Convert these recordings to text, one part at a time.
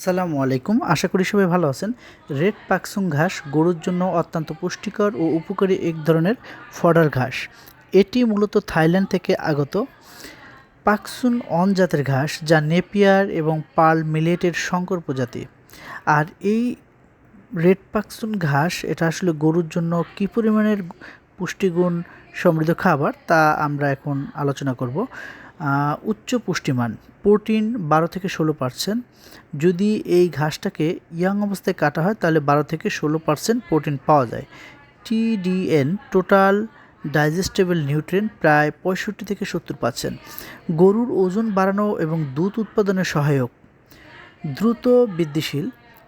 আসসালামু আলাইকুম। আশা করি সবাই ভালো আছেন। রেড পাকসুং ঘাস গরুর জন্য অত্যন্ত পুষ্টিকর ও উপকারী এক ধরনের ফডার ঘাস। এটি মূলত থাইল্যান্ড থেকে আগত পাকসুন অন জাতের ঘাস যা নেপিয়ার এবং পার্ল মিলেটের সংকর প্রজাতি। আর এই রেড পাকসুন ঘাস, এটা আসলে গরুর জন্য কী পরিমাণের পুষ্টিগুণ সমৃদ্ধ খাবার তা আমরা এখন আলোচনা করব। উচ্চ পুষ্টিমান, প্রোটিন বারো থেকে ষোলো পার্সেন্ট যদি এই ঘাসটাকে ইয়াং অবস্থায় কাটা হয়, তাহলে বারো থেকে ষোলো পার্সেন্ট প্রোটিন পাওয়া যায়। টিডিএন টোটাল ডাইজেস্টেবল নিউট্রিয়েন্ট প্রায় পঁয়ষট্টি থেকে সত্তর পার্সেন্ট গরুর ওজন বাড়ানো এবং দুধ উৎপাদনে সহায়ক। দ্রুত বৃদ্ধিশীল,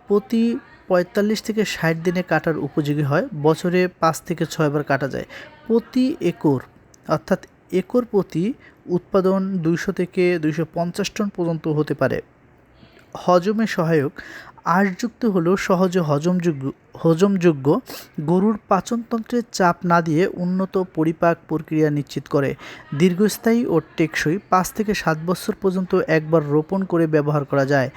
প্রতি পঁয়তাল্লিশ থেকে ষাট দিনে কাটার উপযোগী হয়, বছরে পাঁচ থেকে ছয়বার কাটা যায়। প্রতি একর, অর্থাৎ একর প্রতি উৎপাদন দুইশো থেকে দুইশো পঞ্চাশ টন পর্যন্ত হতে পারে। হজমে সহায়ক আঁশযুক্ত হলেও সহজে হজমযোগ্য হজমযোগ্য গরুর পাচনতন্ত্রের চাপ না দিয়ে উন্নত পরিপাক প্রক্রিয়া নিশ্চিত করে। দীর্ঘস্থায়ী ও টেকসই পাঁচ থেকে সাত বছর পর্যন্ত একবার রোপণ করে ব্যবহার করা যায়।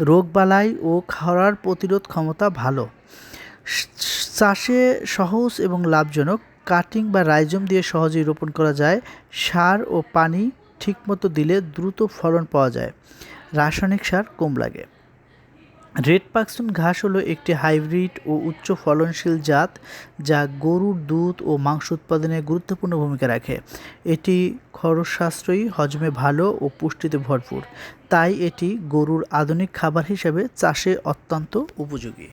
রোগবালাই ও খরার প্রতিরোধ ক্ষমতা ভালো। চাষে সহজ এবং লাভজনক কাটিং বা রাইজম দিয়ে সহজেই রোপণ করা যায়। সার ও পানি ঠিকমতো দিলে দ্রুত ফলন পাওয়া যায়। রাসায়নিক সার কম লাগে। রেড পাকসুন ঘাস হলো একটি হাইব্রিড ও উচ্চ ফলনশীল জাত যা গরুর দুধ ও মাংস উৎপাদনে গুরুত্বপূর্ণ ভূমিকা রাখে। এটি খরচ সাশ্রয়ী হজমে ভালো ও পুষ্টিতে ভরপুর। তাই এটি গরুর আধুনিক খাবার হিসেবে চাষে অত্যন্ত উপযোগী।